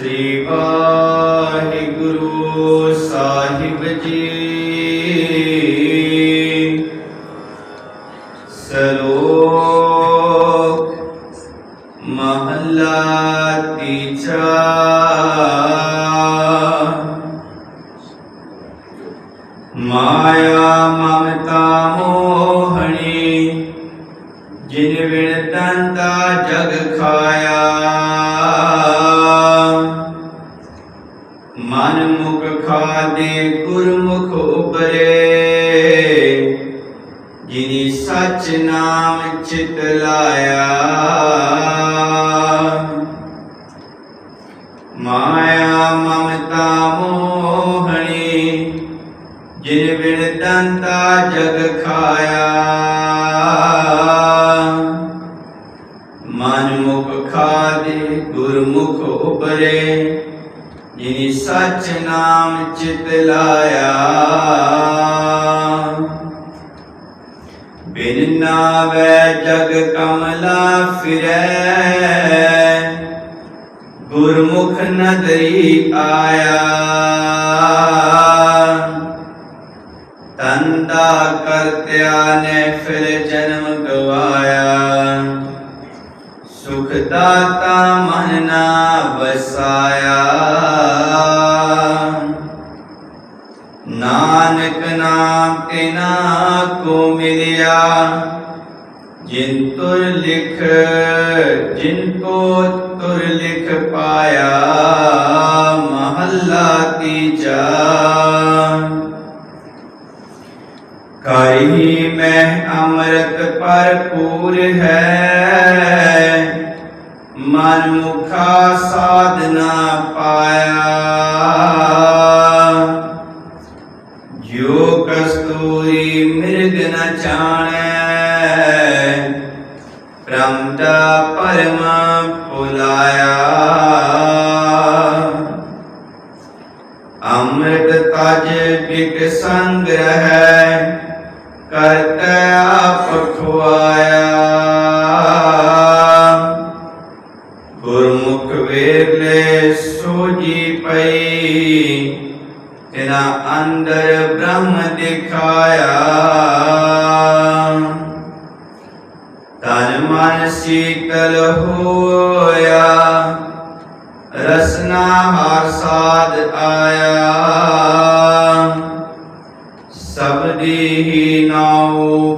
ਸ੍ਰੀ ਵਾਹਿਗੁਰੂ ਸਾਹਿਬ ਜੀ। ਸਰੋਕ ਮਹੱਲਾ ਤੀਜਾ। ਮਾਇਆ ਮਮਤਾ ਮੋਹਣੀ ਜਿਨ ਵਿਣ ਤੰਤਾ ਮਨ ਮੁਖ ਖਾਦੇ ਗੁਰਮੁਖ ਉਪਰੇ। ਜਿਨੀ ਸਚ ਨਾਮ ਚਿਤ ਲਾਇਆ। ਮਾਇਆ ਮਮਤਾ ਮੋਹਣੀ, ਜਿਨ ਬਿਨ ਦੰਤਾ ਜਗ ਖਾਇਆ। ਮਨ ਮੁਖ ਖਾਦੇ ਗੁਰਮੁਖ ਉਪਰੇ। ਜਿਨੀ ਸਚ ਨਾਮ ਚਿਤ ਲਾਇਆ। ਬਿਨ ਨਾਵੇ ਜਗ ਕਮਲਾ ਫਿਰੈ। ਗੁਰਮੁਖ ਨਦਰੀ ਆਇਆ। ਤੰਦਾ ਕਰਤਿਆ ਨੇ ਫਿਰ ਜਨਮ ਗਵਾਇਆ। ਸੁਖ ਦਾਤਾ ਮਨ ਨਾ ਵਸਾਇਆ। ਨਾਨਕ ਨਾਮ ਤਿਨਾ ਕੋ ਮਿਲਿਆ। ਜਿਨ ਤੁਰ ਲਿਖ, ਜਿਨ ਕੋ ਤੁਰ ਲਿਖ ਪਾਇਆ, ਮਹੱਲਾ ਤੀਜਾ ਕਰੀ ਮੈਂ ਅੰਮ੍ਰਿਤ ਭਰਪੂਰ ਹੈ, ਮਨ ਮੁਖਾ ਸਾਧਨਾ ਪਾਇਆ। ਮਿਰਗ ਨ ਦਾ ਪ੍ਰਮਦਾ ਪਰਮ ਪੁਲਾਇਆ। ਅੰਮ੍ਰਿਤ ਤਜ ਬਿਕ ਸੰਗ੍ਰਹਿ, ਕਰਤ ਆਪ ਖੁਆਇਆ। ਗੁਰਮੁਖ ਵੇਲੇ ਸੋਜੀ ਪਈ ਤੇਰਾ ਅੰਦਰ ਬ੍ਰਹਮ ਦਿਖਾਇਆ ਤਨ ਮਨ ਸੀਤਲ ਹੋਇਆ, ਰਸਨਾ ਹਰ ਸਾਧ ਆਇਆ। ਸਬਦੀ ਹੀ ਨਾਉ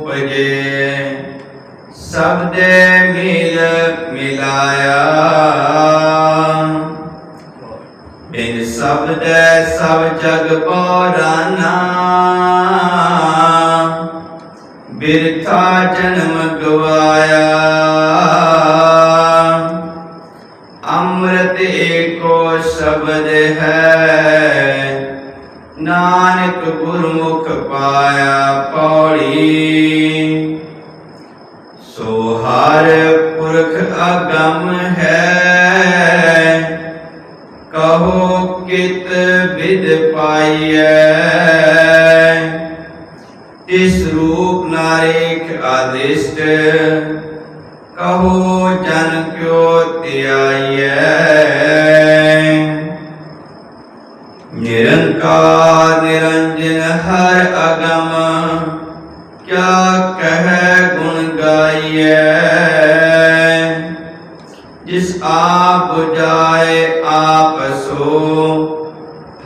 ਸਭ ਦੇ ਮਿਲ ਮਿਲਾਇਆ। ਬਿਨ ਸਬਦੈ ਸਭ ਜਗ ਪੌਰਾਨਾ ਬਿਰਥਾ ਜਨਮ ਗਵਾਇਆ। ਅੰਮ੍ਰਿਤ ਏਕੋ ਸ਼ਬਦ ਹੈ, ਨਾਨਕ ਗੁਰਮੁਖ ਪਾਇਆ ਪੌੜੀ। ਸੋ ਹਰ ਪੁਰਖ ਅਗਮ ਹੈ, ਕਹੋ ਕਿਤ ਵਿਦ ਪਾਈਐ। ਇਸ ਰੂਪ ਨਾਰੇਖ ਆਦਿਸ਼ਟ ਕਹੋ ਜਨ ਕਿਉ ਧਿਆਈਐ ਨਿਰੰਕਾਰ ਨਿਰੰਜਨ ਹਰ ਅਗਮ ਕਿਆ ਕਹਿ ਗੁਣ ਗਾਈਐ ਜਿਸ ਆਪ 부ਜਾਏ ਆਪ ਸੋ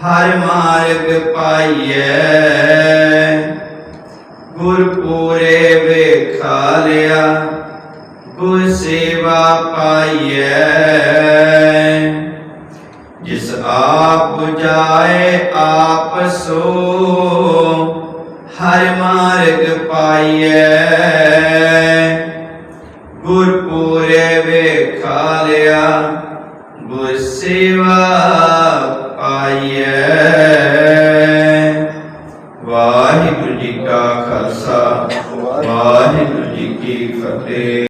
ਹਰ ਮਾਰਗ ਪਾਈਐ ਗੁਰ ਪੂਰੇ ਵੇਖਾ ਲਿਆ ਗੁਰ ਸੇਵਾ ਪਾਈਐ। ਜਿਸ ਆਪ 부ਜਾਏ ਆਪ ਸੋ, ਹਰ ਮਾਰਗ ਪਾਈਐ। ਗੁਰ ਪੂਰੇ ਵੇਖਾ ਲਿਆ, ਗੁਰ ਸੇਵਾ ਪਾਈਐ। ਵਾਹਿਗੁਰੂ ਜੀ ਕਾ ਖਾਲਸਾ, ਵਾਹਿਗੁਰੂ ਜੀ ਕੀ ਫਤਿਹ